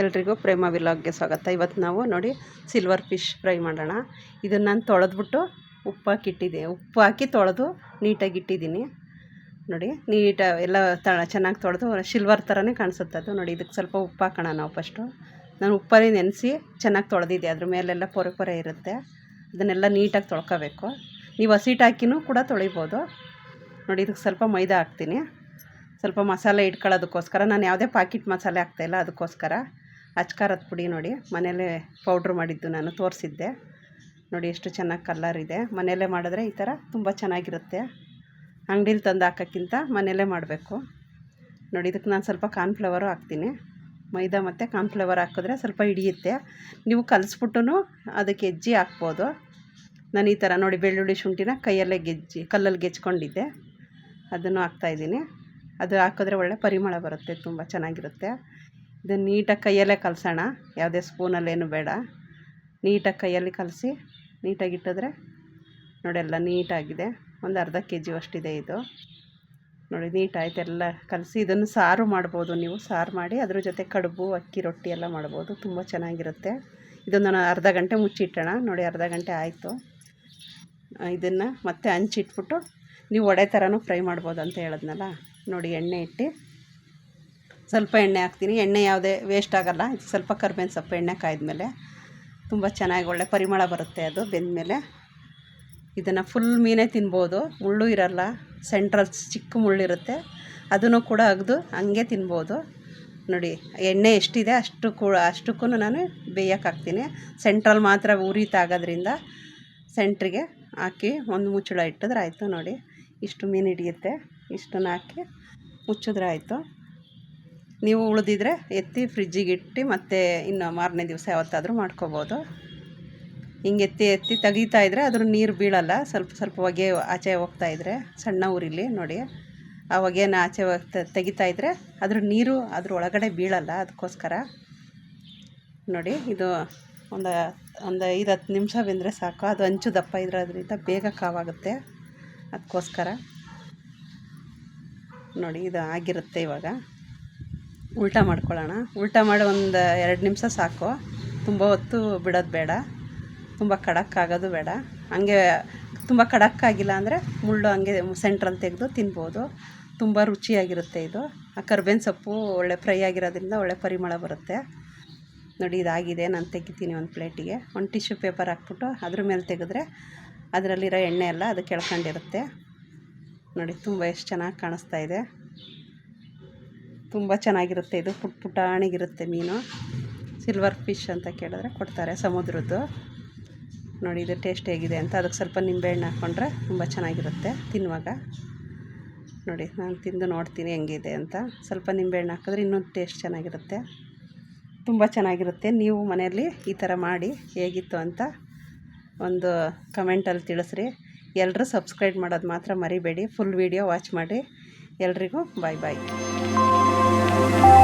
ಎಲ್ರಿಗೂ ಪ್ರೇಮ ವಿಲಾಗ್ಗೆ ಸ್ವಾಗತ. ಇವತ್ತು ನಾವು ನೋಡಿ ಸಿಲ್ವರ್ ಫಿಶ್ ಫ್ರೈ ಮಾಡೋಣ. ಇದನ್ನು ನಾನು ತೊಳೆದ್ಬಿಟ್ಟು ಉಪ್ಪು ಉಪ್ಪು ಹಾಕಿ ತೊಳೆದು ನೀಟಾಗಿ ಇಟ್ಟಿದ್ದೀನಿ. ನೋಡಿ, ನೀಟ ಎಲ್ಲ ತ, ಚೆನ್ನಾಗಿ ತೊಳೆದು ಸಿಲ್ವರ್ ಥರನೇ ಕಾಣಿಸುತ್ತೆ ಅದು. ನೋಡಿ, ಇದಕ್ಕೆ ಸ್ವಲ್ಪ ಉಪ್ಪು ಹಾಕೋಣ ನಾವು ಫಸ್ಟು ನಾನು ಉಪ್ಪಲ್ಲಿ ನೆನೆಸಿ ಚೆನ್ನಾಗಿ ತೊಳೆದಿದ್ದೆ. ಅದ್ರ ಮೇಲೆಲ್ಲ ಪೊರೆ ಪೊರೆ ಇರುತ್ತೆ. ಅದನ್ನೆಲ್ಲ ನೀಟಾಗಿ ತೊಳ್ಕೊಬೇಕು. ನೀವು ಹಸಿಟ್ಟು ಹಾಕಿನೂ ಕೂಡ ತೊಳಿಬೋದು. ನೋಡಿ, ಇದಕ್ಕೆ ಸ್ವಲ್ಪ ಮೈದಾ ಹಾಕ್ತೀನಿ. ಸ್ವಲ್ಪ ಮಸಾಲೆ ಇಟ್ಕೊಳ್ಳೋದಕ್ಕೋಸ್ಕರ. ನಾನು ಯಾವುದೇ ಪಾಕಿಟ್ ಮಸಾಲೆ ಹಾಕ್ತಾಯಿಲ್ಲ ಅದಕ್ಕೋಸ್ಕರ. ಅಚ್ಕಾರದ ಪುಡಿ ನೋಡಿ ಮನೆಯಲ್ಲೇ ಪೌಡ್ರ್ ಮಾಡಿದ್ದು ನಾನು ತೋರಿಸಿದ್ದೆ. ನೋಡಿ ಎಷ್ಟು ಚೆನ್ನಾಗಿ ಕಲ್ಲರ್ ಇದೆ. ಮನೆಯಲ್ಲೇ ಮಾಡಿದ್ರೆ ಈ ಥರ ತುಂಬ ಚೆನ್ನಾಗಿರುತ್ತೆ. ಅಂಗಡೀಲಿ ತಂದು ಹಾಕೋಕ್ಕಿಂತ ಮನೆಯಲ್ಲೇ ಮಾಡಬೇಕು. ನೋಡಿ ಇದಕ್ಕೆ ನಾನು ಸ್ವಲ್ಪ ಕಾರ್ನ್ಫ್ಲವರು ಹಾಕ್ತೀನಿ. ಮೈದಾ ಮತ್ತು ಕಾರ್ನ್ಫ್ಲವರ್ ಹಾಕಿದ್ರೆ ಸ್ವಲ್ಪ ಹಿಡಿಯುತ್ತೆ. ನೀವು ಕಲಿಸ್ಬಿಟ್ಟು ಅದಕ್ಕೆ ಹೆಜ್ಜಿ ಹಾಕ್ಬೋದು. ನಾನು ಈ ಥರ ನೋಡಿ ಬೆಳ್ಳುಳ್ಳಿ ಶುಂಠಿನ ಕೈಯಲ್ಲೇ ಗೆಜ್ಜಿ, ಕಲ್ಲಲ್ಲಿ ಗೆಜ್ಕೊಂಡಿದ್ದೆ ಅದನ್ನು ಹಾಕ್ತಾಯಿದ್ದೀನಿ ಅದು ಹಾಕಿದ್ರೆ ಒಳ್ಳೆ ಪರಿಮಳ ಬರುತ್ತೆ, ತುಂಬ ಚೆನ್ನಾಗಿರುತ್ತೆ. ಇದನ್ನು ನೀಟಾಗಿ ಕೈಯಲ್ಲೇ ಕಲಸೋಣ. ಯಾವುದೇ ಸ್ಪೂನಲ್ಲೇನು ಬೇಡ. ನೀಟಾಗಿ ಕೈಯಲ್ಲಿ ಕಲಸಿ, ನೀಟಾಗಿ ಇಟ್ಟಿದ್ರೆ ನೋಡಿ ಎಲ್ಲ ನೀಟಾಗಿದೆ. ಒಂದು ಅರ್ಧ ಕೆ ಜಿ ಅಷ್ಟಿದೆ ಇದು. ನೋಡಿ ನೀಟಾಯ್ತು ಎಲ್ಲ ಕಲಸಿ. ಇದನ್ನು ಸಾರು ಮಾಡ್ಬೋದು ನೀವು. ಸಾರು ಮಾಡಿ ಅದ್ರ ಜೊತೆ ಕಡುಬು, ಅಕ್ಕಿ, ರೊಟ್ಟಿ ಎಲ್ಲ ಮಾಡ್ಬೋದು. ತುಂಬ ಚೆನ್ನಾಗಿರುತ್ತೆ. ಇದನ್ನು ನಾನು ಅರ್ಧ ಗಂಟೆ ಮುಚ್ಚಿಟ್ಟೋಣ. ನೋಡಿ ಅರ್ಧ ಗಂಟೆ ಆಯಿತು. ಇದನ್ನು ಮತ್ತೆ ಹಂಚಿಟ್ಬಿಟ್ಟು ನೀವು ಒಡೆ ಥರನೂ ಫ್ರೈ ಮಾಡ್ಬೋದು ಅಂತ ಹೇಳಿದ್ನಲ್ಲ. ನೋಡಿ ಎಣ್ಣೆ ಇಟ್ಟು ಸ್ವಲ್ಪ ಎಣ್ಣೆ ಹಾಕ್ತೀನಿ. ಎಣ್ಣೆ ಯಾವುದೇ ವೇಸ್ಟ್ ಆಗೋಲ್ಲ. ಸ್ವಲ್ಪ ಕರ್ಬೇವಿನ ಸೊಪ್ಪು ಎಣ್ಣೆ ಕಾಯ್ದಮೇಲೆ ತುಂಬ ಚೆನ್ನಾಗಿ ಒಳ್ಳೆ ಪರಿಮಳ ಬರುತ್ತೆ ಅದು ಬೆಂದಮೇಲೆ. ಇದನ್ನು ಫುಲ್ ಮೀನೇ ತಿನ್ಬೋದು. ಮುಳ್ಳು ಇರಲ್ಲ. ಸೆಂಟ್ರಲ್ ಚಿಕ್ಕ ಮುಳ್ಳಿರುತ್ತೆ ಅದನ್ನು ಕೂಡ ಅಗ್ದು ಹಂಗೆ ತಿನ್ಬೋದು. ನೋಡಿ, ಎಣ್ಣೆ ಎಷ್ಟಿದೆ ಅಷ್ಟು ಕೂಡ ಅಷ್ಟಕ್ಕೂ ನಾನು ಬೇಯಕ್ಕೆ ಹಾಕ್ತೀನಿ. ಸೆಂಟ್ರಲ್ ಮಾತ್ರ ಉರಿತಾಗೋದ್ರಿಂದ ಸೆಂಟ್ರಿಗೆ ಹಾಕಿ ಒಂದು ಮುಚ್ಚಳ ಇಟ್ಟಿದ್ರೆ ಆಯಿತು ನೋಡಿ. ಇಷ್ಟು ಮೀನು ಹಿಡಿಯುತ್ತೆ. ಇಷ್ಟನ್ನು ಹಾಕಿ ಮುಚ್ಚಿದ್ರೆ ಆಯಿತು. ನೀವು ಉಳಿದಿದ್ರೆ ಎತ್ತಿ ಫ್ರಿಜ್ಜಿಗೆ ಇಟ್ಟು ಮತ್ತೆ ಇನ್ನು ಮಾರನೇ ದಿವಸ ಯಾವತ್ತಾದರೂ ಮಾಡ್ಕೋಬೋದು. ಹಿಂಗೆ ಎತ್ತಿ ಎತ್ತಿ ತೆಗಿತಾ ಇದ್ದರೆ ಅದ್ರ ನೀರು ಬೀಳಲ್ಲ. ಸ್ವಲ್ಪ ಸ್ವಲ್ಪ ಹೊಗೆ ಆಚೆ ಹೋಗ್ತಾ ಇದ್ದರೆ ಸಣ್ಣ ಊರಿಲಿ ನೋಡಿ. ಆ ಹೊಗೆನ ಆಚೆ ತೆಗಿತಾ ಇದ್ದರೆ ಅದ್ರ ನೀರು ಅದ್ರ ಒಳಗಡೆ ಬೀಳಲ್ಲ ಅದಕ್ಕೋಸ್ಕರ. ನೋಡಿ, ಇದು ಒಂದು ಒಂದು ಐದು ಹತ್ತು ನಿಮಿಷ ಬೆಂದರೆ ಸಾಕು. ಅದು ಹಂಚು ದಪ್ಪ ಇರೋದ್ರಿಂದ ಬೇಗ ಕಾವಾಗುತ್ತೆ ಅದಕ್ಕೋಸ್ಕರ. ನೋಡಿ, ಇದು ಆಗಿರುತ್ತೆ ಇವಾಗ. ಉಲ್ಟಾ ಮಾಡ್ಕೊಳ್ಳೋಣ. ಉಲ್ಟಾ ಮಾಡಿ ಒಂದು ಎರಡು ನಿಮಿಷ ಸಾಕು. ತುಂಬ ಹೊತ್ತು ಬಿಡೋದು ಬೇಡ. ತುಂಬ ಖಡಕ್ ಆಗೋದು ಬೇಡ. ಹಂಗೆ ತುಂಬ ಆಗಿಲ್ಲ ಅಂದರೆ ಮುಳ್ಳು ಹಂಗೆ ಸೆಂಟ್ರಲ್ಲಿ ತೆಗೆದು ತಿನ್ಬೋದು. ತುಂಬ ರುಚಿಯಾಗಿರುತ್ತೆ ಇದು. ಆ ಕರ್ಬೇವಿನ ಸೊಪ್ಪು ಒಳ್ಳೆ ಫ್ರೈ ಆಗಿರೋದ್ರಿಂದ ಒಳ್ಳೆ ಪರಿಮಳ ಬರುತ್ತೆ. ನೋಡಿ, ಇದಾಗಿದೆ. ನಾನು ತೆಗಿತೀನಿ ಒಂದು ಪ್ಲೇಟಿಗೆ ಒಂದು ಟಿಶ್ಯೂ ಪೇಪರ್ ಹಾಕ್ಬಿಟ್ಟು ಅದ್ರ ಮೇಲೆ ತೆಗೆದ್ರೆ ಅದರಲ್ಲಿರೋ ಎಣ್ಣೆ ಎಲ್ಲ ಅದು ಕೆಳ್ಕೊಂಡಿರುತ್ತೆ. ನೋಡಿ, ತುಂಬ ಎಷ್ಟು ಚೆನ್ನಾಗಿ ಕಾಣಿಸ್ತಾ ಇದೆ. ತುಂಬ ಚೆನ್ನಾಗಿರುತ್ತೆ ಇದು. ಪುಟ್ ಪುಟಾಣಿಗಿರುತ್ತೆ ಮೀನು. ಸಿಲ್ವರ್ ಫಿಶ್ ಅಂತ ಕೇಳಿದ್ರೆ ಕೊಡ್ತಾರೆ ಸಮುದ್ರದ್ದು. ನೋಡಿ, ಇದು ಟೇಸ್ಟ್ ಹೇಗಿದೆ ಅಂತ. ಅದಕ್ಕೆ ಸ್ವಲ್ಪ ನಿಂಬೆಹಣ್ಣು ಹಾಕ್ಕೊಂಡ್ರೆ ತುಂಬ ಚೆನ್ನಾಗಿರುತ್ತೆ ತಿನ್ನುವಾಗ. ನೋಡಿ, ನಾನು ತಿಂದು ನೋಡ್ತೀನಿ ಹೆಂಗಿದೆ ಅಂತ. ಸ್ವಲ್ಪ ನಿಂಬೆಹಣ್ಣು ಹಾಕಿದ್ರೆ ಇನ್ನೊಂದು ಟೇಸ್ಟ್ ಚೆನ್ನಾಗಿರುತ್ತೆ. ತುಂಬ ಚೆನ್ನಾಗಿರುತ್ತೆ. ನೀವು ಮನೆಯಲ್ಲಿ ಈ ಥರ ಮಾಡಿ ಹೇಗಿತ್ತು ಅಂತ ಒಂದು ಕಮೆಂಟಲ್ಲಿ ತಿಳಿಸ್ರಿ. ಎಲ್ಲರೂ ಸಬ್ಸ್ಕ್ರೈಬ್ ಮಾಡೋದು ಮಾತ್ರ ಮರಿಬೇಡಿ. ಫುಲ್ ವೀಡಿಯೋ ವಾಚ್ ಮಾಡಿ. Raquel Rigo. Bye bye.